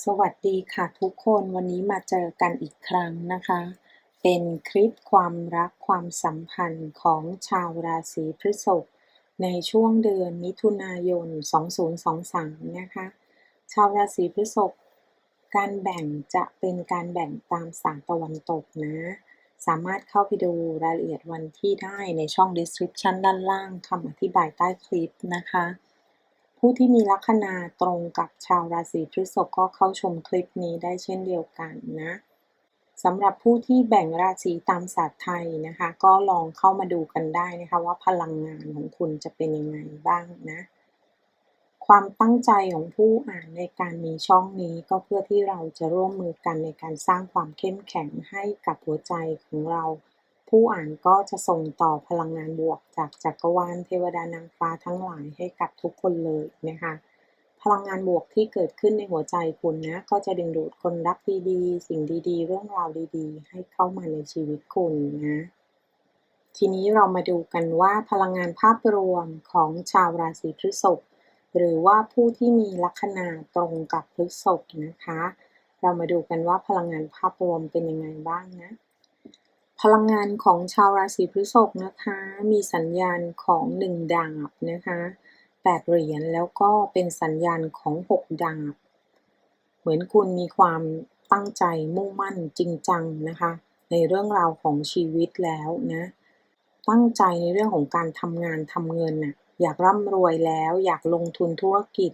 สวัสดีค่ะทุกคนวันนี้มาเจอกันอีกครั้งนะคะ เป็นคลิปความรักความสัมพันธ์ของชาวราศีพฤษภในช่วงเดือนมิถุนายน 2023 นะคะ ชาวราศีพฤษภการแบ่งจะเป็นการแบ่งตามศาสตร์ตะวันตกนะ สามารถเข้าไปดูรายละเอียดวันที่ได้ในช่อง description ด้านล่างคำอธิบายใต้คลิปนะคะ ผู้ที่มีลัคนาตรงกับชาวราศีพฤษภก็เข้าชมคลิปนี้ได้เช่นเดียวกันนะสำหรับผู้ที่แบ่งราศีตามศาสตร์ไทยนะคะ ก็ลองเข้ามาดูกันได้นะคะว่าพลังงานของคุณจะเป็นยังไงบ้างนะ ความตั้งใจของผู้อ่านในการมีช่องนี้ก็เพื่อที่เราจะร่วมมือกันในการสร้างความเข้มแข็งให้กับหัวใจของเรา ผู้อ่านก็จะส่งต่อพลังงานบวกจากจักรวาลเทวดานางฟ้าทั้งหลายให้กับทุกคนเลยนะคะพลังงานบวกที่เกิดขึ้นในหัวใจคุณนะ ก็จะดึงดูดคนรักดีๆ สิ่งดีๆ เรื่องราวดีๆ ให้เข้ามาในชีวิตคุณนะ ทีนี้เรามาดูกันว่าพลังงานภาพรวมของชาวราศีพฤษภหรือว่าผู้ที่มีลัคนาตรงกับพฤษภนะคะ เรามาดูกันว่าพลังงานภาพรวมเป็นยังไงบ้างนะ พลังงานของชาวราศีพฤษภนะคะ มีสัญญาณของหนึ่งดาบนะคะแปดเหรียญแล้วก็เป็นสัญญาณของหกดาบ เหมือนคุณมีความตั้งใจมุ่งมั่นจริงจังนะคะ ในเรื่องราวของชีวิตแล้วนะ ตั้งใจในเรื่องของการทำงานทำเงินน่ะอยากร่ำรวยแล้ว อยากลงทุนธุรกิจ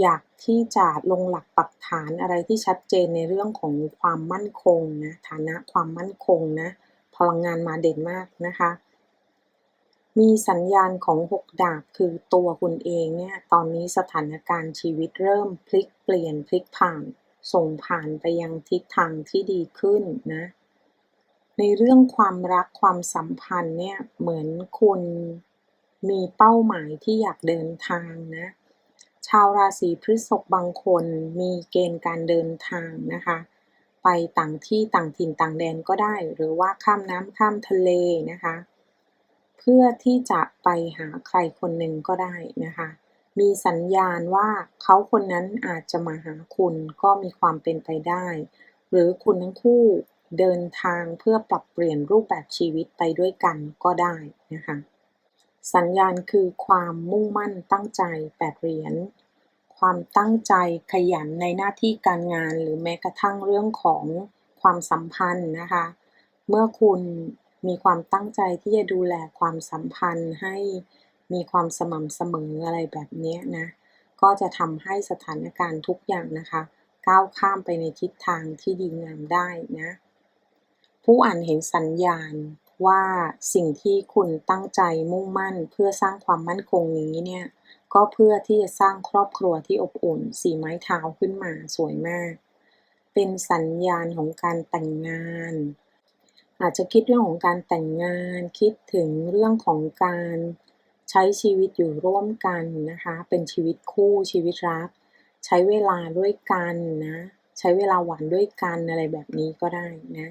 อยากที่จะลงหลักปักฐานอะไรที่ชัดเจนในเรื่องของความมั่นคงนะฐานะความมั่นคงนะ พลังงานมาเด่นมากนะคะ มีสัญญาณของหกดาบคือตัวคุณเองเนี่ย ตอนนี้สถานการณ์ชีวิตเริ่มพลิกเปลี่ยนพลิกผ่าน ส่งผ่านไปยังทิศทางที่ดีขึ้นนะ ในเรื่องความรักความสัมพันธ์เนี่ย เหมือนคุณมีเป้าหมายที่อยากเดินทางนะ ชาวราศีพฤษภบางคนมีเกณฑ์การเดินทางนะคะ ไปต่างที่ต่างถิ่นต่างแดนก็ได้ หรือว่าข้ามน้ำข้ามทะเลนะคะ เพื่อที่จะไปหาใครคนหนึ่งก็ได้นะคะ มีสัญญาณว่าเขาคนนั้นอาจจะมาหาคุณก็มีความเป็นไปได้ หรือคุณทั้งคู่เดินทางเพื่อปรับเปลี่ยนรูปแบบชีวิตไปด้วยกันก็ได้นะคะ สัญญาณคือความมุ่งมั่นตั้งใจแปดเหรียญ ความตั้งใจขยันในหน้าที่การงาน หรือแม้กระทั่งเรื่องของความสัมพันธ์นะคะ เมื่อคุณมีความตั้งใจที่จะดูแลความสัมพันธ์ให้มีความสม่ำเสมออะไรแบบนี้นะ ก็จะทำให้สถานการณ์ทุกอย่างนะคะ ก้าวข้ามไปในทิศทางที่ดีงามได้นะ ผู้อ่านเห็นสัญญาณว่าสิ่งที่คุณตั้งใจมุ่งมั่นเพื่อสร้างความมั่นคงนี้เนี่ย ก็เพื่อที่จะสร้างครอบครัวที่อบอุ่น สีไม้เท้าขึ้นมาสวยมาก เป็นสัญญาณของการแต่งงาน อาจจะคิดเรื่องของการแต่งงาน คิดถึงเรื่องของการใช้ชีวิตอยู่ร่วมกันนะคะ เป็นชีวิตคู่ชีวิตรัก ใช้เวลาด้วยกันนะ ใช้เวลาหวานด้วยกันอะไรแบบนี้ก็ได้นะ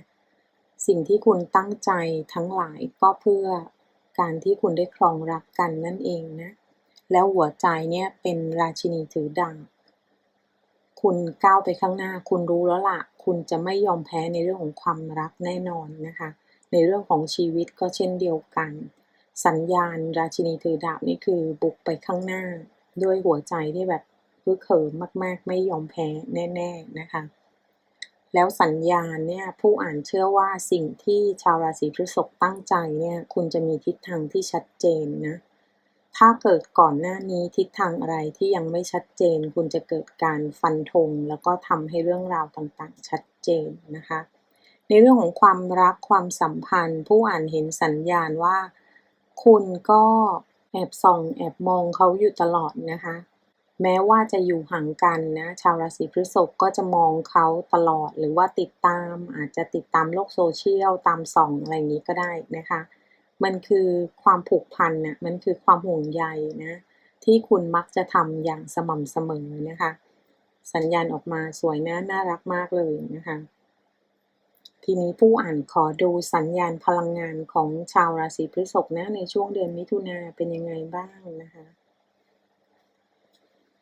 สิ่งที่คุณตั้งใจทั้งหลายก็เพื่อการที่คุณได้ครองรักกันนั่นเองนะ แล้วหัวใจเนี่ยเป็นราชินีถือดาบคุณก้าวไปข้างหน้า คุณรู้แล้วล่ะ คุณจะไม่ยอมแพ้ในเรื่องของความรักแน่นอนนะคะ ในเรื่องของชีวิตก็เช่นเดียวกัน สัญญาณราชินีถือดาบนี่คือบุกไปข้างหน้า ด้วยหัวใจที่แบบพึกเขิมมาก ๆ ไม่ยอมแพ้แน่ ๆนะคะ แล้วสัญญาณเนี่ยผู้อ่านเชื่อว่าสิ่งที่ชาวราศีพฤษภตั้งใจเนี่ยคุณจะมีทิศทางที่ชัดเจนนะ ถ้าเกิดก่อนหน้านี้ทิศทางอะไรที่ยังไม่ชัดเจน คุณจะเกิดการฟันธงแล้วก็ทำให้เรื่องราวต่างๆ ชัดเจนนะคะ ในเรื่องของความรักความสัมพันธ์ ผู้อ่านเห็นสัญญาณว่า คุณก็แอบส่อง แอบมองเขาอยู่ตลอดนะคะ แม้ว่าจะอยู่ห่างกันนะชาวราศีพฤษภก็จะมองเขาตลอดหรือว่าติดตามอาจจะติดตามโลกโซเชียลตามส่องอะไรอย่างนี้ก็ได้นะคะ มันคือความผูกพันน่ะมันคือความห่วงใยนะที่คุณมักจะทำอย่างสม่ำเสมอนะคะ สัญญาณออกมาสวยนะน่ารักมากเลยนะคะ ทีนี้ผู้อ่านขอดูสัญญาณพลังงานของชาวราศีพฤษภนะในช่วงเดือนมิถุนาเป็นยังไงบ้างนะคะ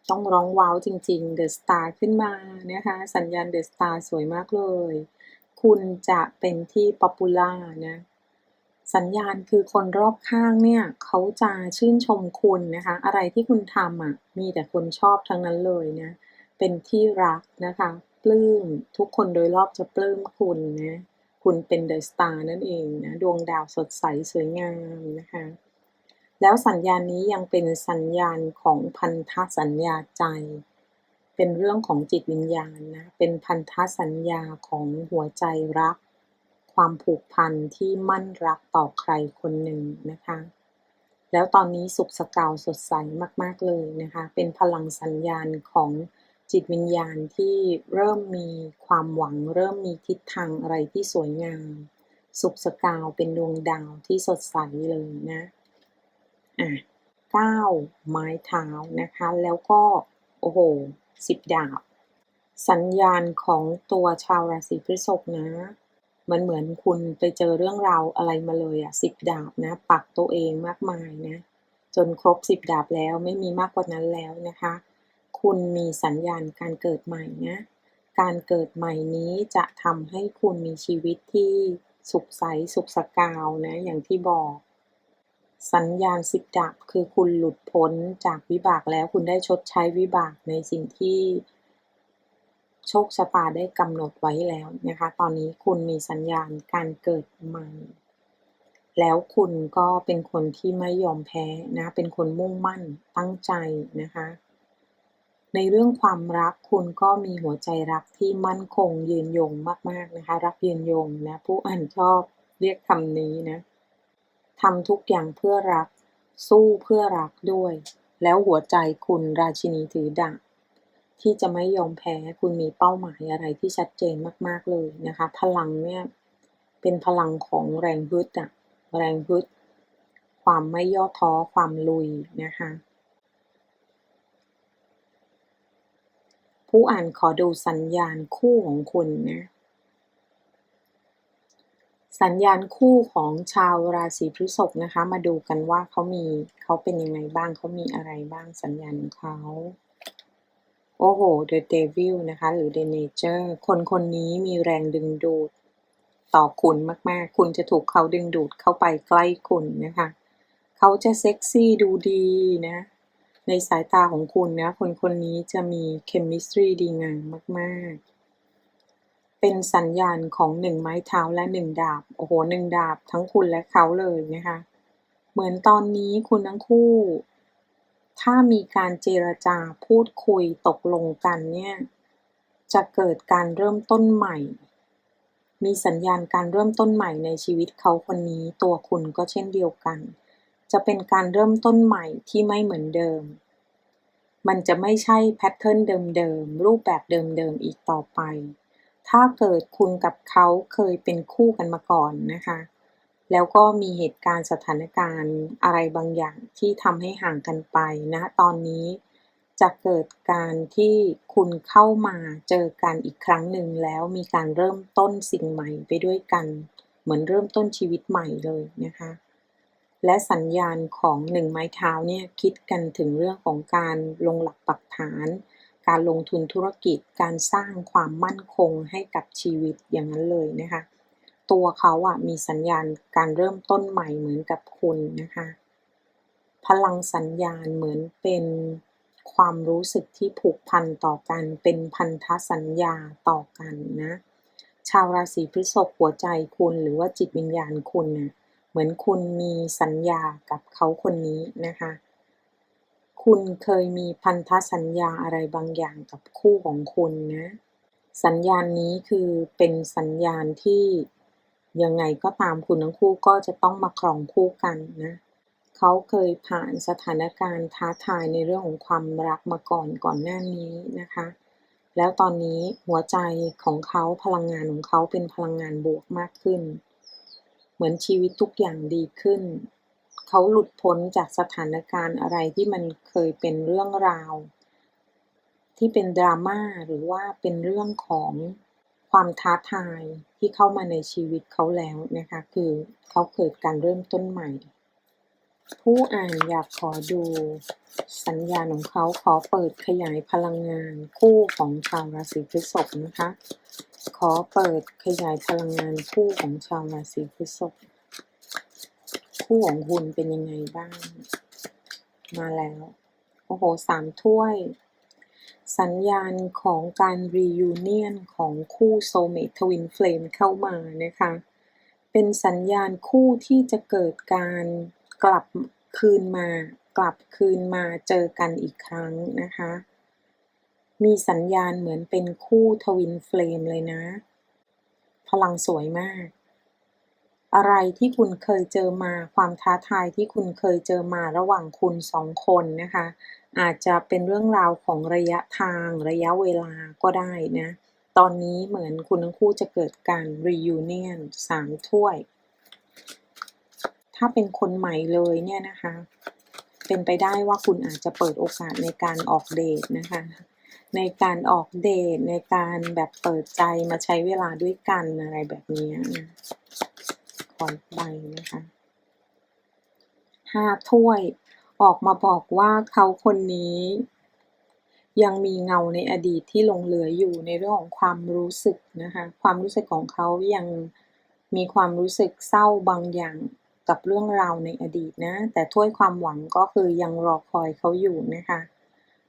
ต้องร้องว้าวจริงๆ The Star ขึ้นมานะคะ สัญญาณ The Star สวยมากเลย คุณจะเป็นที่ป๊อปปูล่านะ สัญญาณคือคนรอบข้างเนี่ยเขาจะชื่นชมคุณนะคะ อะไรที่คุณทำอะมีแต่คนชอบทั้งนั้นเลยนะเป็นที่รักนะคะปลื้มทุกคนโดยรอบจะปลื้มคุณนะคุณเป็นเดอะสตาร์นั่นเองนะดวงดาวสดใสสวยงามนะคะ แล้วสัญญาณนี้ยังเป็นสัญญาณของพันธสัญญาใจ เป็นเรื่องของจิตวิญญาณนะเป็นพันธสัญญาของหัวใจรัก ความผูกพันที่มั่นรักต่อใครคนหนึ่งนะคะ แล้วตอนนี้สุขสกาวสดใสมาก ๆ เลยนะคะ เป็นพลังสัญญาณของจิตวิญญาณที่เริ่มมีความหวัง เริ่มมีทิศทางอะไรที่สวยงาม สุขสกาวเป็นดวงดาวที่สดใสเลยนะอะเก้าไม้เท้านะคะ แล้วก็โอ้โหสิบดาบ สัญญาณของตัวชาวราศีพฤษภนะ มันเหมือนคุณไปเจอเรื่องราวอะไรมาเลยอะสิบดาบนะ ปักตัวเองมากมายนะ จนครบสิบดาบแล้วไม่มีมากกว่านั้นแล้วนะคะ คุณมีสัญญาณการเกิดใหม่นะ การเกิดใหม่นี้จะทำให้คุณมีชีวิตที่สุขใสสุขสกาวนะอย่างที่บอก สัญญาณสิบดาบคือคุณหลุดพ้นจากวิบากแล้วคุณได้ชดใช้วิบากในสิ่งที่ โชคชะตาได้กำหนดไว้แล้วนะคะ ตอนนี้คุณมีสัญญาณการเกิดใหม่ แล้วคุณก็เป็นคนที่ไม่ยอมแพ้นะ เป็นคนมุ่งมั่นตั้งใจนะคะ ในเรื่องความรักคุณก็มีหัวใจรักที่มั่นคงยืนยงมากๆนะคะ รักยืนยงนะ ผู้อ่านชอบเรียกคำนี้นะทำทุกอย่างเพื่อรัก สู้เพื่อรักด้วย แล้วหัวใจคุณราชินีถือดาบ ที่จะไม่ยอมแพ้ คุณมีเป้าหมายอะไรที่ชัดเจนมาก ๆเลยนะคะ พลังเนี่ยเป็นพลังของแรงฮึดอะแรงฮึด ความไม่ย่อท้อความลุยนะคะ ผู้อ่านขอดูสัญญาณคู่ของคุณนะสัญญาณคู่ของชาวราศีพฤษภนะคะ มาดูกันว่าเขามีเขาเป็นยังไงบ้างเขามีอะไรบ้างสัญญาณของเขา โอ้โห The Devil นะคะ หรือ The Nature คนคนนี้มีแรงดึงดูด ต่อคุณมากๆ คุณจะถูกเขาดึงดูดเข้าไปใกล้คุณนะคะ เขาจะเซ็กซี่ดูดีนะ ในสายตาของคุณนะ คนคนนี้จะมีเคมิสตรีดีงามมากๆ เป็นสัญญาณของหนึ่งไม้เท้าและหนึ่งดาบ โอ้โหหนึ่งดาบทั้งคุณและเขาเลยนะคะ เหมือนตอนนี้คุณทั้งคู่ ถ้ามีการเจรจาพูดคุยตกลงกันเนี่ย จะเกิดการเริ่มต้นใหม่ มีสัญญาณการเริ่มต้นใหม่ในชีวิตเขาคนนี้ ตัวคุณก็เช่นเดียวกัน จะเป็นการเริ่มต้นใหม่ที่ไม่เหมือนเดิม มันจะไม่ใช่แพทเทิร์นเดิมๆ รูปแบบเดิมๆ อีกต่อไป ถ้าเกิดคุณกับเขาเคยเป็นคู่กันมาก่อนนะคะ แล้วก็มีเหตุการณ์สถานการณ์อะไรบางอย่างที่ทำให้ห่างกันไปนะตอนนี้จะเกิดการที่คุณเข้ามาเจอกันอีกครั้งหนึ่งแล้วมีการเริ่มต้นสิ่งใหม่ไปด้วยกัน เหมือนเริ่มต้นชีวิตใหม่เลยนะคะ และสัญญาณของหนึ่งไม้เท้าเนี่ยคิดกันถึงเรื่องของการลงหลักปักฐาน การลงทุนธุรกิจ การสร้างความมั่นคงให้กับชีวิตอย่างนั้นเลยนะคะ ตัวเขาอะมีสัญญาณการเริ่มต้นใหม่เหมือนกับคุณนะคะ พลังสัญญาณเหมือนเป็นความรู้สึกที่ผูกพันต่อกันเป็นพันธสัญญาต่อกันนะ ชาวราศีพฤษภหัวใจคุณหรือว่าจิตวิญญาณคุณเน่ะเหมือนคุณมีสัญญากับเขาคนนี้นะคะ คุณเคยมีพันธสัญญาอะไรบางอย่างกับคู่ของคุณนะ สัญญาณนี้คือเป็นสัญญาณที่ ยังไงก็ตามคุณทั้งคู่ก็จะต้องมาครองคู่กันนะเขาเคยผ่านสถานการณ์ท้าทายในเรื่องของความรักมาก่อนก่อนหน้านี้นะคะ แล้วตอนนี้หัวใจของเขาพลังงานของเขาเป็นพลังงานบวกมากขึ้น เหมือนชีวิตทุกอย่างดีขึ้น เขาหลุดพ้นจากสถานการณ์อะไรที่มันเคยเป็นเรื่องราว ที่เป็นดราม่าหรือว่าเป็นเรื่องของความท้าทาย ที่เข้ามาในชีวิตเขาแล้วนะคะ คือเขาเกิดการเริ่มต้นใหม่ ผู้อ่านอยากขอดูสัญญาณของเขาขอเปิดขยายพลังงาน คู่ของชาวราศีพฤษภนะคะ ขอเปิดขยายพลังงานคู่ของชาวราศีพฤษภคู่ของคุณเป็นยังไงบ้าง มาแล้ว โอ้โหสามถ้วย สัญญาณของการรียูเนียนของคู่โซเมททวินเฟลมเข้ามานะคะ เป็นสัญญาณคู่ที่จะเกิดการกลับคืนมากลับคืนมาเจอกันอีกครั้งนะคะ มีสัญญาณเหมือนเป็นคู่ทวินเฟลมเลยนะ พลังสวยมาก อะไรที่คุณเคยเจอมาความท้าทายที่คุณเคยเจอมาระหว่างคุณสองคนนะคะ อาจจะเป็นเรื่องราวของระยะทางระยะเวลาก็ได้นะ ตอนนี้เหมือนคุณทั้งคู่จะเกิดการ reunion สามถ้วย ถ้าเป็นคนใหม่เลยเนี่ยนะคะ เป็นไปได้ว่าคุณอาจจะเปิดโอกาสในการออกเดทนะคะ ในการออกเดทในการแบบเปิดใจมาใช้เวลาด้วยกันอะไรแบบนี้นะขอใบนะคะห้าถ้วย ออกมาบอกว่าเขาคนนี้ ยังมีเงาในอดีตที่หลงเหลืออยู่ในเรื่องของความรู้สึกนะคะความรู้สึกของเขายังมีความรู้สึกเศร้าบางอย่างกับเรื่องราวในอดีตนะ แต่ถ้วยความหวังก็คือยังรอคอยเขาอยู่นะคะ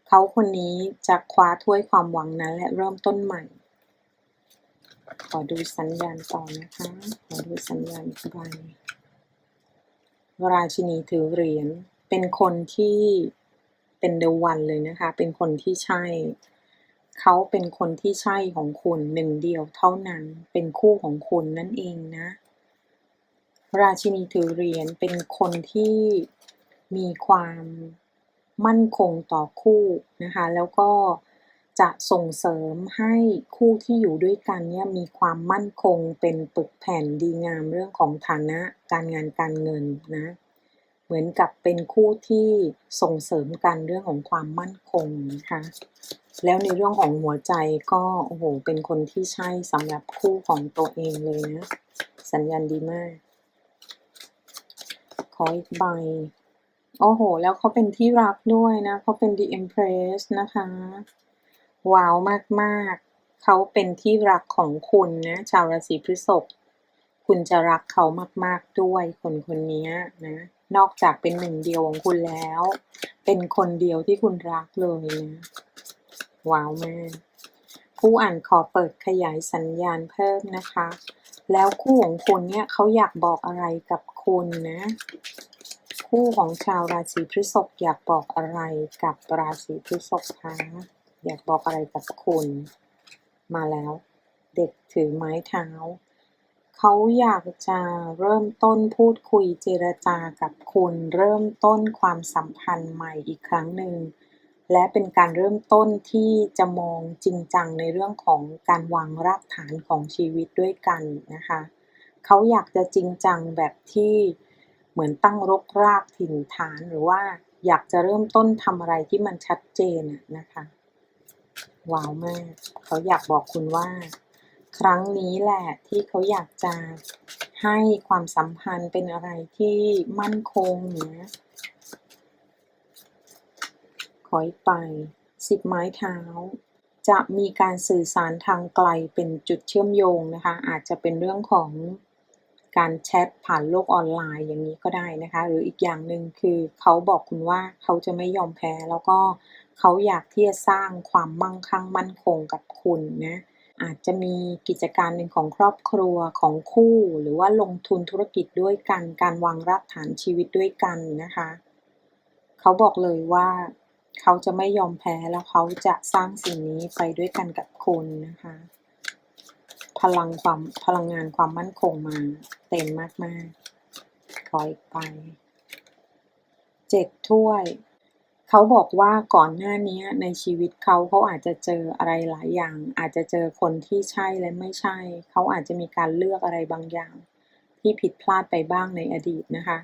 เขาคนนี้จะคว้าถ้วยความหวังนั้นและเริ่มต้นใหม่ ขอดูสัญญาณต่อนะคะ ขอดูสัญญาณอีกใบราชินีถือเหรียญ เป็นคนที่เป็นเดวันเลยนะคะ เป็นคนที่ใช่ เขาเป็นคนที่ใช่ของคุณหนึ่งเดียวเท่านั้น เป็นคู่ของคุณนั่นเองนะ ราชินีถือเหรียญเป็นคนที่มีความมั่นคงต่อคู่นะคะ แล้วก็จะส่งเสริมให้คู่ที่อยู่ด้วยกันเนี่ยมีความมั่นคงเป็นปึกแผ่นดีงามเรื่องของฐานะการงานการเงินนะ เหมือนกับเป็นคู่ที่ส่งเสริมกันเรื่องของความมั่นคงนะคะ แล้วในเรื่องของหัวใจก็โอ้โหเป็นคนที่ใช่สำหรับคู่ของตัวเองเลยนะ สัญญาณดีมาก ขออีกใบ โอ้โห แล้วเขาเป็นที่รักด้วยนะเขาเป็น The Empress นะคะ ว้าวมากๆ เขาเป็นที่รักของคุณนะชาวราศีพฤษภคุณจะรักเขามาก ๆ ด้วยคนคนนี้นะ นอกจากเป็นหนึ่งเดียวของคุณแล้ว เป็นคนเดียวที่คุณรักเลยนะว้าวมากผู้อ่านขอเปิดขยายสัญญาณเพิ่มนะคะ แล้วคู่ของคุณเนี่ยเขาอยากบอกอะไรกับคุณนะ คู่ของชาวราศีพฤษภอยากบอกอะไรกับราศีพฤษภคะอยากบอกอะไรกับคุณ มาแล้ว เด็กถือไม้เท้า เขาอยากจะเริ่มต้นพูดคุยเจรจากับคุณ เริ่มต้นความสัมพันธ์ใหม่อีกครั้งหนึ่ง และเป็นการเริ่มต้นที่จะมองจริงจังในเรื่องของการวางรากฐานของชีวิตด้วยกันนะคะ เขาอยากจะจริงจังแบบที่เหมือนตั้งรกรากถิ่นฐานหรือว่าอยากจะเริ่มต้นทำอะไรที่มันชัดเจนอะนะคะ ว้าวมาก เขาอยากบอกคุณว่า ครั้งนี้แหละที่เขาอยากจะให้ความสัมพันธ์เป็นอะไรที่มั่นคงนะขออีกไปสิบไม้เท้า จะมีการสื่อสารทางไกลเป็นจุดเชื่อมโยงนะคะ อาจจะเป็นเรื่องของการแชทผ่านโลกออนไลน์อย่างนี้ก็ได้นะคะ หรืออีกอย่างหนึ่งคือเขาบอกคุณว่าเขาจะไม่ยอมแพ้ แล้วก็เขาอยากที่จะสร้างความมั่งคั่งมั่นคงกับคุณนะ อาจจะมีกิจการหนึ่งของครอบครัวของคู่ หรือว่าลงทุนธุรกิจด้วยกัน การวางรากฐานชีวิตด้วยกันนะคะ เขาบอกเลยว่าเขาจะไม่ยอมแพ้แล้วเขาจะสร้างสิ่งนี้ไปด้วยกันกับคุณนะคะ พลังความพลังงานความมั่นคงมาเต็มมากๆขออีกไปเจ็ดถ้วย เขาบอกว่าก่อนหน้านี้ในชีวิตเขาเขาอาจจะเจออะไรหลายอย่าง อาจจะเจอคนที่ใช่และไม่ใช่ เขาอาจจะมีการเลือกอะไรบางอย่าง ที่ผิดพลาดไปบ้างในอดีตนะคะ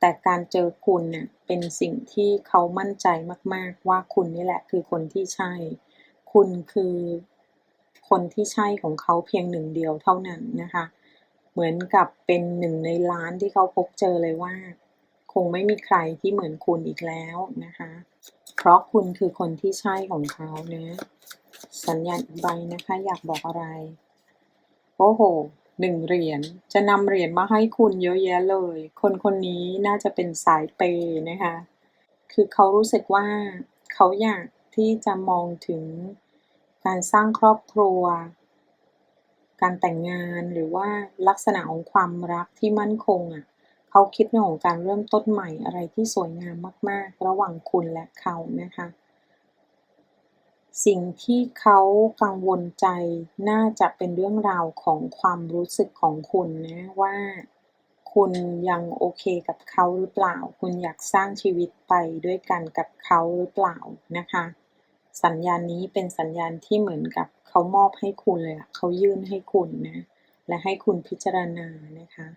แต่การเจอคุณเนี่ยเป็นสิ่งที่เขามั่นใจมาก ๆ ว่าคุณนี่แหละคือคนที่ใช่ คุณคือคนที่ใช่ของเขาเพียงหนึ่งเดียวเท่านั้นนะคะ เหมือนกับเป็นหนึ่งในล้านที่เขาพบเจอเลยว่า คงไม่มีใครที่เหมือนคุณอีกแล้วนะคะ เพราะคุณคือคนที่ใช่ของเขานะ สัญญาณอีกใบนะคะ อยากบอกอะไร โอ้โหหนึ่งเหรียญจะนำเหรียญมาให้คุณเยอะแยะเลย คนคนนี้น่าจะเป็นสายเปย์นะคะ คือเขารู้สึกว่าเขาอยากที่จะมองถึงการสร้างครอบครัว การแต่งงานหรือว่าลักษณะของความรักที่มั่นคงอะ เขาคิดเรื่องของการเริ่มต้นใหม่อะไรที่สวยงามมาก ๆ ระหว่างคุณและเขานะคะ สิ่งที่เขากังวลใจน่าจะเป็นเรื่องราวของความรู้สึกของคุณนะว่าคุณยังโอเคกับเขาหรือเปล่า คุณอยากสร้างชีวิตไปด้วยกันกับเขาหรือเปล่านะคะ สัญญาณนี้เป็นสัญญาณที่เหมือนกับเขามอบให้คุณเลยอะเขายื่นให้คุณนะ และให้คุณพิจารณานะคะ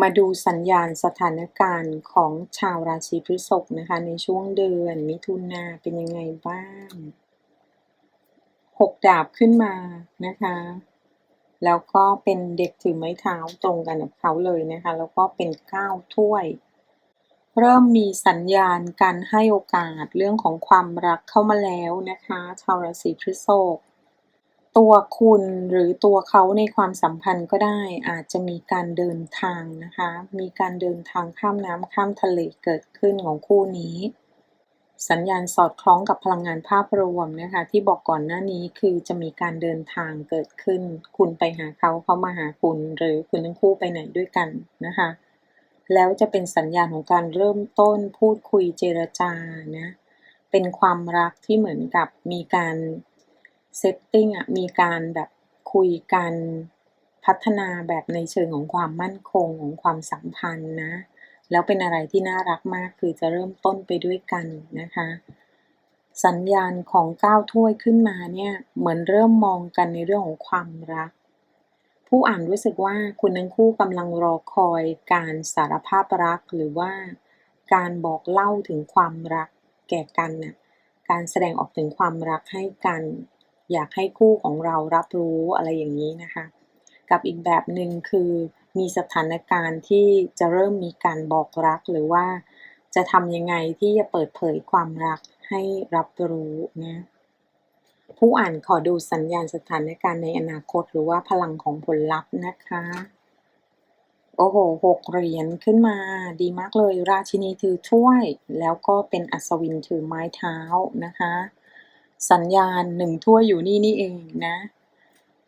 มาดูสัญญาณสถานการณ์ของชาวราศีพฤษภนะคะ ในช่วงเดือนมิถุนาเป็นยังไงบ้างหกดาบขึ้นมานะคะ แล้วก็เป็นเด็กถือไม้เท้าตรงกันกับเขาเลยนะคะ แล้วก็เป็นเก้าถ้วย เริ่มมีสัญญาณการให้โอกาสเรื่องของความรักเข้ามาแล้วนะคะ ชาวราศีพฤษภ ตัวคุณหรือตัวเขาในความสัมพันธ์ก็ได้ อาจจะมีการเดินทางนะคะ มีการเดินทางข้ามน้ำข้ามทะเลเกิดขึ้นของคู่นี้ สัญญาณสอดคล้องกับพลังงานภาพรวมนะคะ ที่บอกก่อนหน้านี้คือจะมีการเดินทางเกิดขึ้น คุณไปหาเขาเขามาหาคุณ หรือคุณทั้งคู่ไปไหนด้วยกันนะคะ แล้วจะเป็นสัญญาณของการเริ่มต้นพูดคุยเจรจานะเป็นความรักที่เหมือนกับมีการ เซตติ้งอะมีการแบบคุยกันพัฒนาแบบในเชิงของความมั่นคงของความสัมพันธ์นะ แล้วเป็นอะไรที่น่ารักมากคือจะเริ่มต้นไปด้วยกันนะคะ สัญญาณของก้าวถ้วยขึ้นมาเนี่ยเหมือนเริ่มมองกันในเรื่องของความรัก ผู้อ่านรู้สึกว่าคุณทั้งคู่กำลังรอคอยการสารภาพรักหรือว่าการบอกเล่าถึงความรักแก่กันน่ะการแสดงออกถึงความรักให้กัน อยากให้คู่ของเรารับรู้อะไรอย่างนี้นะคะ กับอีกแบบหนึ่งคือมีสถานการณ์ที่จะเริ่มมีการบอกรักหรือว่าจะทำยังไงที่จะเปิดเผยความรักให้รับรู้นะผู้อ่านขอดูสัญญาณสถานการณ์ในอนาคตหรือว่าพลังของผลลัพธ์นะคะ โอ้โหหกเหรียญขึ้นมา ดีมากเลย ราชินีถือถ้วย แล้วก็เป็นอัศวินถือไม้เท้านะคะ สัญญาณหนึ่งถ้วยอยู่นี่นี่เองนะ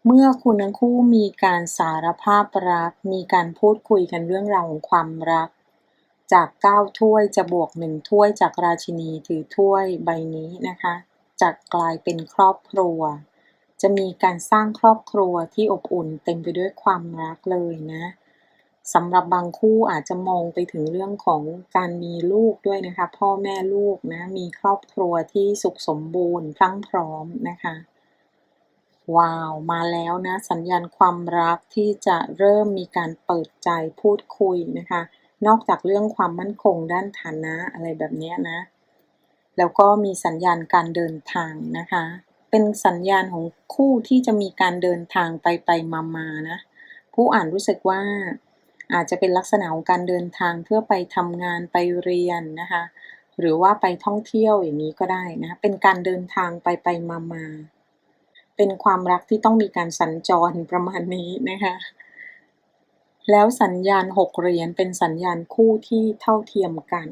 เมื่อคุณทั้งคู่มีการสารภาพรัก มีการพูดคุยกันเรื่องราวของความรัก จากเก้าถ้วยจะบวกหนึ่งถ้วยจากราชินีถือถ้วยใบนี้นะคะจะกลายเป็นครอบครัว จะมีการสร้างครอบครัวที่อบอุ่นเต็มไปด้วยความรักเลยนะ สำหรับบางคู่อาจจะมองไปถึงเรื่องของการมีลูกด้วยนะคะ พ่อแม่ลูกนะ มีครอบครัวที่สุขสมบูรณ์พรั่งพร้อมนะคะ ว้าว มาแล้วนะ สัญญาณความรักที่จะเริ่มมีการเปิดใจพูดคุยนะคะ นอกจากเรื่องความมั่นคงด้านฐานะอะไรแบบนี้นะ แล้วก็มีสัญญาณการเดินทางนะคะ เป็นสัญญาณของคู่ที่จะมีการเดินทางไปไปมามานะ ผู้อ่านรู้สึกว่า อาจจะเป็นลักษณะของการเดินทางเพื่อไปทำงานไปเรียนนะคะ หรือว่าไปท่องเที่ยวอย่างนี้ก็ได้นะ เป็นการเดินทางไปไปมามาเป็นความรักที่ต้องมีการสัญจรประมาณนี้นะคะ แล้วสัญญาณหกเหรียญเป็นสัญญาณคู่ที่เท่าเทียมกัน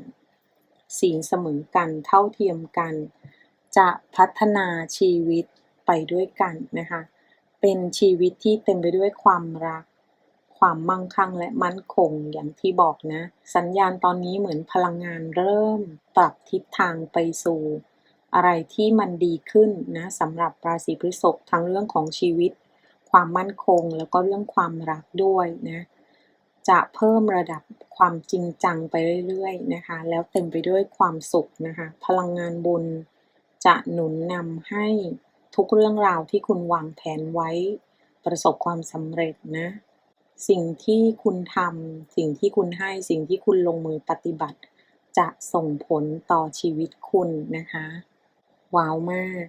สิ่งเสมอกันเท่าเทียมกัน จะพัฒนาชีวิตไปด้วยกันนะคะ เป็นชีวิตที่เต็มไปด้วยความรัก ความมั่งคั่งและมั่นคงอย่างที่บอกนะ สัญญาณตอนนี้เหมือนพลังงานเริ่มปรับทิศทางไปสู่อะไรที่มันดีขึ้นนะสำหรับราศีพฤษภทั้งเรื่องของชีวิต ความมั่นคงแล้วก็เรื่องความรักด้วยนะจะเพิ่มระดับความจริงจังไปเรื่อยๆนะคะ แล้วเต็มไปด้วยความสุขนะคะ พลังงานบุญจะหนุนนำให้ทุกเรื่องราวที่คุณวางแผนไว้ ประสบความสำเร็จนะ สิ่งที่คุณทำสิ่งที่คุณให้สิ่งที่คุณลงมือปฏิบัติ จะส่งผลต่อชีวิตคุณนะคะ ว้าวมาก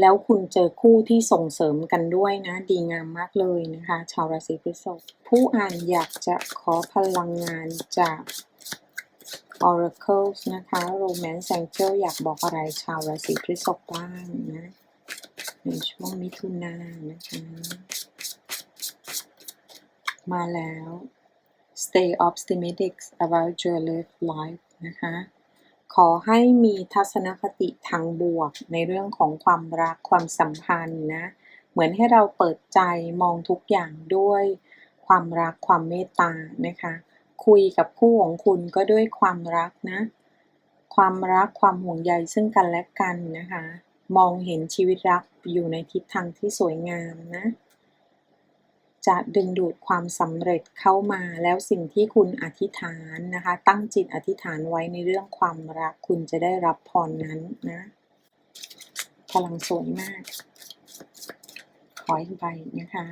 แล้วคุณเจอคู่ที่ส่งเสริมกันด้วยนะ ดีงามมากเลยนะคะ ชาวราศีพฤษภผู้อ่านอยากจะขอพลังงานจาก Oracles นะคะ Romance Angel อยากบอกอะไรชาวราศีพฤษภบ้างนะ ในช่วงมิถุนายนนะคะ มาแล้ว Stay optimistic about your love life นะคะ ขอให้มีทัศนคติทางบวกในเรื่องของความรักความสัมพันธ์นะ เหมือนให้เราเปิดใจมองทุกอย่างด้วยความรักความเมตตานะคะ คุยกับคู่ของคุณก็ด้วยความรักนะ ความรักความห่วงใยซึ่งกันและกันนะคะ มองเห็นชีวิตรักอยู่ในทิศทางที่สวยงามนะ จะดึงดูดความสำเร็จเข้ามาแล้วสิ่งที่คุณอธิษฐานนะคะ ตั้งจิตอธิษฐานไว้ในเรื่องความรักคุณจะได้รับพรนั้นนะ พลังสวยมาก ขออีกใบนะคะ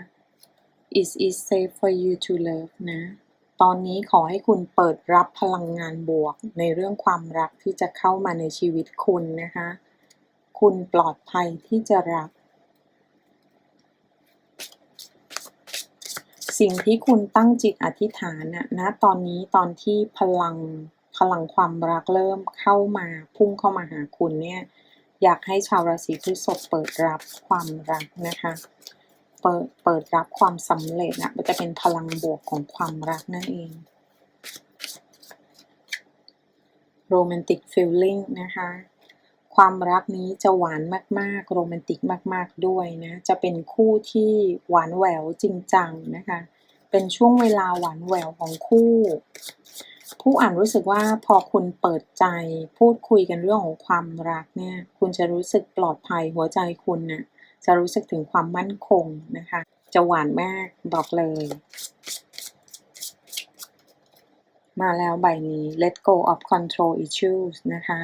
Is it safe for you to love นะ ตอนนี้ขอให้คุณเปิดรับพลังงานบวก ในเรื่องความรักที่จะเข้ามาในชีวิตคุณนะคะ คุณปลอดภัยที่จะรัก สิ่งที่คุณตั้งจิตอธิษฐานน่ะนะตอนนี้ตอนที่พลังพลังความรักเริ่มเข้ามาพุ่งเข้ามาหาคุณเนี่ยอยากให้ชาวราศีพฤษภเปิดรับความรักนะคะ เปิดเปิดรับความสำเร็จนะมันจะเป็นพลังบวกของความรักนั่นเอง romantic feeling นะคะ ความรักนี้จะหวานมากๆ โรแมนติกมาก ๆ ด้วยนะ จะเป็นคู่ที่หวานแหววจริงจังนะคะ เป็นช่วงเวลาหวานแหววของคู่ ผู้อ่านรู้สึกว่าพอคุณเปิดใจพูดคุยกันเรื่องของความรักเนี่ย คุณจะรู้สึกปลอดภัยหัวใจคุณน่ะจะรู้สึกถึงความมั่นคงนะคะ จะหวานมากบอกเลย มาแล้วใบนี้ let go of control issues นะคะ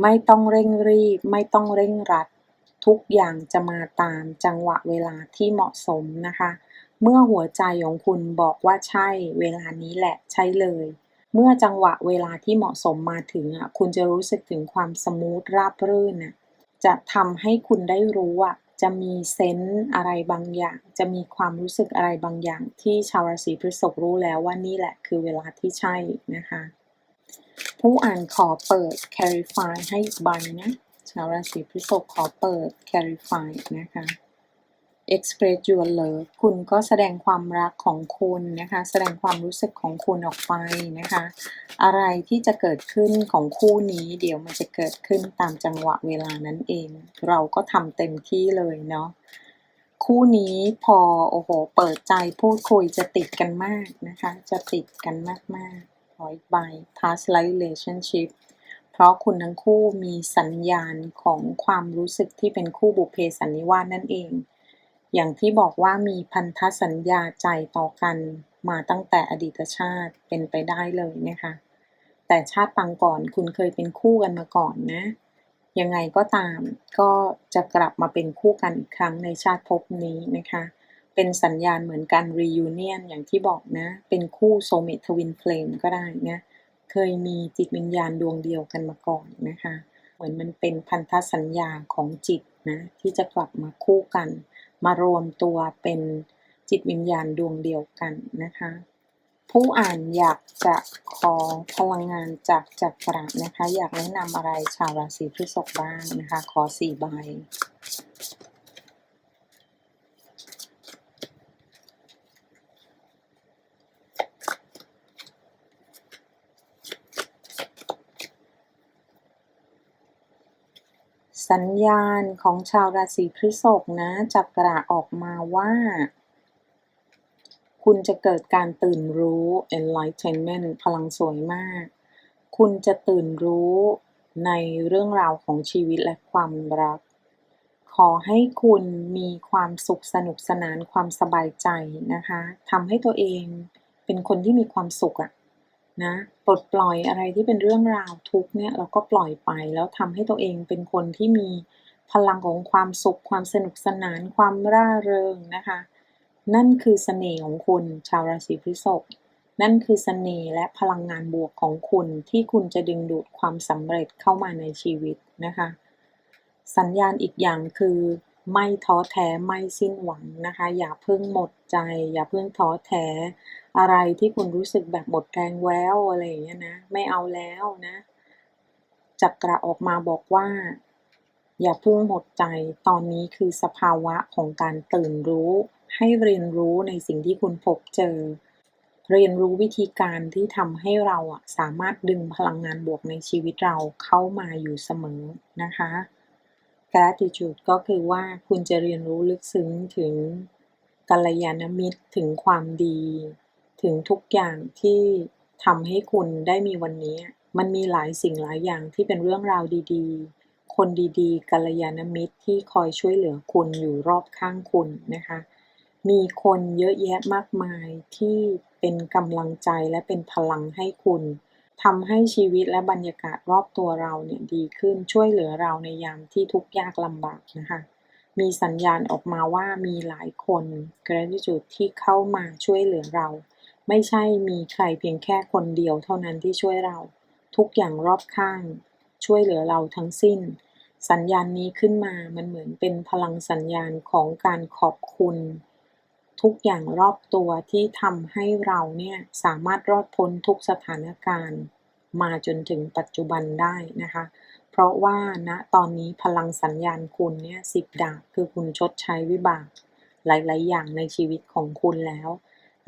ไม่ต้องเร่งรีบ ไม่ต้องเร่งรัด ทุกอย่างจะมาตามจังหวะเวลาที่เหมาะสมนะคะ เมื่อหัวใจของคุณบอกว่าใช่เวลานี้แหละใช่เลย เมื่อจังหวะเวลาที่เหมาะสมมาถึงอะคุณจะรู้สึกถึงความสมูทราบรื่นน่ะจะทำให้คุณได้รู้อะจะมีเซนส์อะไรบางอย่าง จะมีความรู้สึกอะไรบางอย่าง ที่ชาวราศีพฤษภรู้แล้วว่านี่แหละคือเวลาที่ใช่นะคะ ผู้อ่านขอเปิด clarify ให้อีกใบนะชาวราศีพฤษภขอเปิด clarify นะคะ express your love คุณก็แสดงความรักของคุณนะคะ แสดงความรู้สึกของคุณออกไปนะคะ อะไรที่จะเกิดขึ้นของคู่นี้ เดี๋ยวมันจะเกิดขึ้นตามจังหวะเวลานั้นเอง เราก็ทำเต็มที่เลยเนาะคู่นี้พอโอ้โห เปิดใจพูดคุยจะติดกันมากนะคะ จะติดกันมากๆ ขออีกใบ past life relationship เพราะคุณทั้งคู่มีสัญญาณของความรู้สึกที่เป็นคู่บุพเพสันนิวาสนั่นเอง อย่างที่บอกว่ามีพันธสัญญาใจต่อกันมาตั้งแต่อดีตชาติเป็นไปได้เลยนะคะ แต่ชาติปางก่อนคุณเคยเป็นคู่กันมาก่อนนะ ยังไงก็ตามก็จะกลับมาเป็นคู่กันอีกครั้งในชาติภพนี้นะคะ เป็นสัญญาณเหมือนกัน reunion อย่างที่บอกนะ เป็นคู่โซเมททวินเฟลมก็ได้นะ เคยมีจิตวิญญาณดวงเดียวกันมาก่อนนะคะ เหมือนมันเป็นพันธสัญญาของจิตนะ ที่จะกลับมาคู่กัน มารวมตัวเป็นจิตวิญญาณดวงเดียวกันนะคะ ผู้อ่านอยากจะขอพลังงานจากจักระนะคะ อยากแนะนำอะไรชาวราศีพฤษภบ้างนะคะ ขอสี่ใบ สัญญาณของชาวราศีพฤษภนะจักระออกมาว่า คุณจะเกิดการตื่นรู้ enlightenment พลังสวยมาก คุณจะตื่นรู้ในเรื่องราวของชีวิตและความรัก ขอให้คุณมีความสุขสนุกสนานความสบายใจนะคะทำให้ตัวเองเป็นคนที่มีความสุขอะ นะปลดปล่อยอะไรที่เป็นเรื่องราวทุกเนี่ยเราก็ปล่อยไปแล้วทำให้ตัวเองเป็นคนที่มีพลังของความสุข ความสนุกสนาน ความร่าเริงนะคะ นั่นคือเสน่ห์ของคุณชาวราศีพฤษภนั่นคือเสน่ห์และพลังงานบวกของคุณที่คุณจะดึงดูดความสำเร็จเข้ามาในชีวิตนะคะ สัญญาณอีกอย่างคือไม่ท้อแท้ไม่สิ้นหวังนะคะ อย่าเพิ่งหมดใจ อย่าเพิ่งท้อแท้ อะไรที่คุณรู้สึกแบบหมดแรงแว้วอะไรอย่างเงี้ยนะ ไม่เอาแล้วนะจักระออกมาบอกว่า อย่าเพิ่งหมดใจตอนนี้คือสภาวะของการตื่นรู้ ให้เรียนรู้ในสิ่งที่คุณพบเจอ เรียนรู้วิธีการที่ทำให้เราอะสามารถดึงพลังงานบวกในชีวิตเราเข้ามาอยู่เสมอนะคะ gratitude ก็คือว่าคุณจะเรียนรู้ลึกซึ้งถึงกัลยาณมิตรถึงความดี ถึงทุกอย่างที่ทำให้คุณได้มีวันนี้ มันมีหลายสิ่งหลายอย่างที่เป็นเรื่องราวดีๆ คนดีๆกัลยาณมิตรที่คอยช่วยเหลือคุณอยู่รอบข้างคุณนะคะ มีคนเยอะแยะมากมายที่เป็นกำลังใจและเป็นพลังให้คุณทำให้ชีวิตและบรรยากาศรอบตัวเราเนี่ยดีขึ้นช่วยเหลือเราในยามที่ทุกข์ยากลำบากนะคะ มีสัญญาณออกมาว่ามีหลายคน gratitude ที่เข้ามาช่วยเหลือเรา ไม่ใช่มีใครเพียงแค่คนเดียวเท่านั้นที่ช่วยเรา ทุกอย่างรอบข้าง ช่วยเหลือเราทั้งสิ้น สัญญาณนี้ขึ้นมามันเหมือนเป็นพลังสัญญาณของการขอบคุณ ทุกอย่างรอบตัวที่ทำให้เราเนี่ยสามารถรอดพ้นทุกสถานการณ์ มาจนถึงปัจจุบันได้นะคะ เพราะว่าณตอนนี้พลังสัญญาณคุณเนี่ยสิบดาบคือคุณชดใช้วิบาก หลาย ๆ อย่างในชีวิตของคุณแล้ว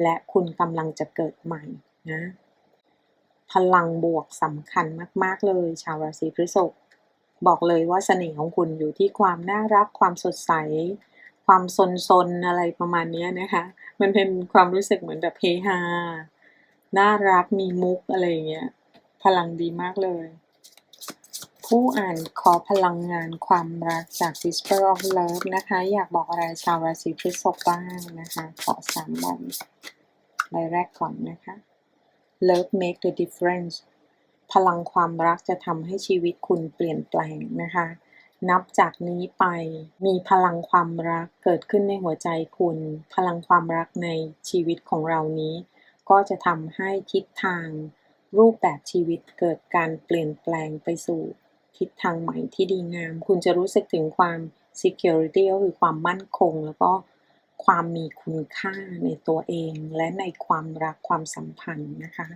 และคุณกำลังจะเกิดใหม่นะพลังบวกสำคัญมาก ๆ เลย ชาวราศีพฤษภบอกเลยว่าเสน่ห์ของคุณอยู่ที่ความน่ารักความสดใส ความซนๆอะไรประมาณนี้นะคะ มันเป็นความรู้สึกเหมือนแบบเฮฮาน่ารักมีมุกอะไรอย่างเงี้ยพลังดีมากเลย ผู้อ่านขอพลังงานความรักจาก Whisper of Love นะคะ อยากบอกอะไรชาวราศีพฤษภบ้างนะคะ ขอสามใบใบแรกก่อนนะคะ Love make the difference พลังความรักจะทำให้ชีวิตคุณเปลี่ยนแปลงนะคะ นับจากนี้ไปมีพลังความรักเกิดขึ้นในหัวใจคุณ พลังความรักในชีวิตของเรานี้ ก็จะทำให้ทิศทางรูปแบบชีวิตเกิดการเปลี่ยนแปลงไปสู่ ทิศทางใหม่ที่ดีงาม คุณจะรู้สึกถึงความ security ก็คือความมั่นคง แล้วก็ความมีคุณค่าในตัวเอง และในความรักความสัมพันธ์นะคะ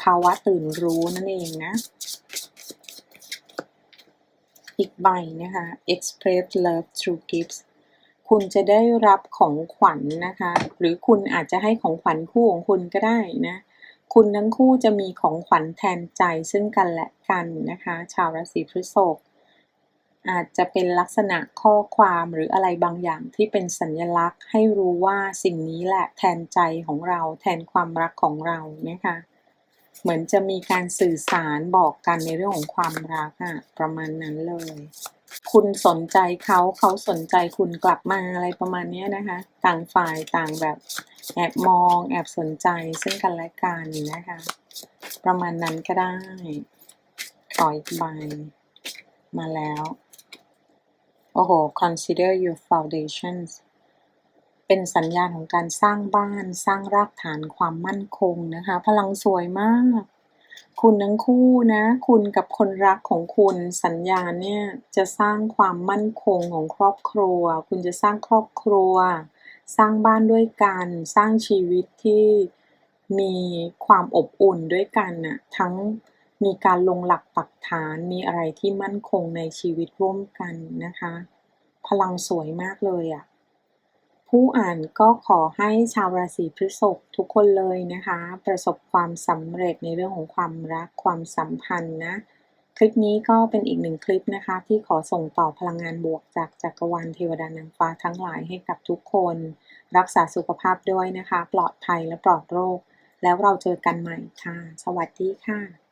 ภาวะตื่นรู้นั่นเองนะอีกใบนะคะ express love through gifts คุณจะได้รับของขวัญนนะคะ หรือคุณอาจจะให้ของขวัญคู่ของคุณก็ได้นะ คุณทั้งคู่จะมีของขวัญแทนใจซึ่งกันและกันนะคะ ชาวราศีพฤษภอาจจะเป็นลักษณะข้อความหรืออะไรบางอย่างที่เป็นสัญลักษณ์ ให้รู้ว่าสิ่งนี้แหละแทนใจของเราแทนความรักของเรานะคะ เหมือนจะมีการสื่อสารบอกกันในเรื่องของความรักอะประมาณนั้นเลย คุณสนใจเขาเขาสนใจคุณกลับมาอะไรประมาณนี้นะคะ ต่างฝ่ายต่างแบบแอบมองแอบสนใจซึ่งกันและกันนะคะ ประมาณนั้นก็ได้ขออีกใบมาแล้ว โอ้โห consider your foundations เป็นสัญญาณของการสร้างบ้านสร้างรากฐานความมั่นคงนะคะ พลังสวยมาก คุณทั้งคู่นะ คุณกับคนรักของคุณสัญญาณเนี่ยจะสร้างความมั่นคงของครอบครัว คุณจะสร้างครอบครัว สร้างบ้านด้วยกัน สร้างชีวิตที่มีความอบอุ่นด้วยกันน่ะทั้งมีการลงหลักปักฐานมีอะไรที่มั่นคงในชีวิตร่วมกันนะคะ พลังสวยมากเลยอะ่ะ ผู้อ่านก็ขอให้ชาวราศีพฤษภทุกคนเลยนะคะ ประสบความสำเร็จในเรื่องของความรักความสัมพันธ์นะ คลิปนี้ก็เป็นอีกหนึ่งคลิปนะคะ ที่ขอส่งต่อพลังงานบวกจากจักรวาลเทวดานางฟ้าทั้งหลายให้กับทุกคน รักษาสุขภาพด้วยนะคะ ปลอดภัยและปลอดโรค แล้วเราเจอกันใหม่ค่ะ สวัสดีค่ะ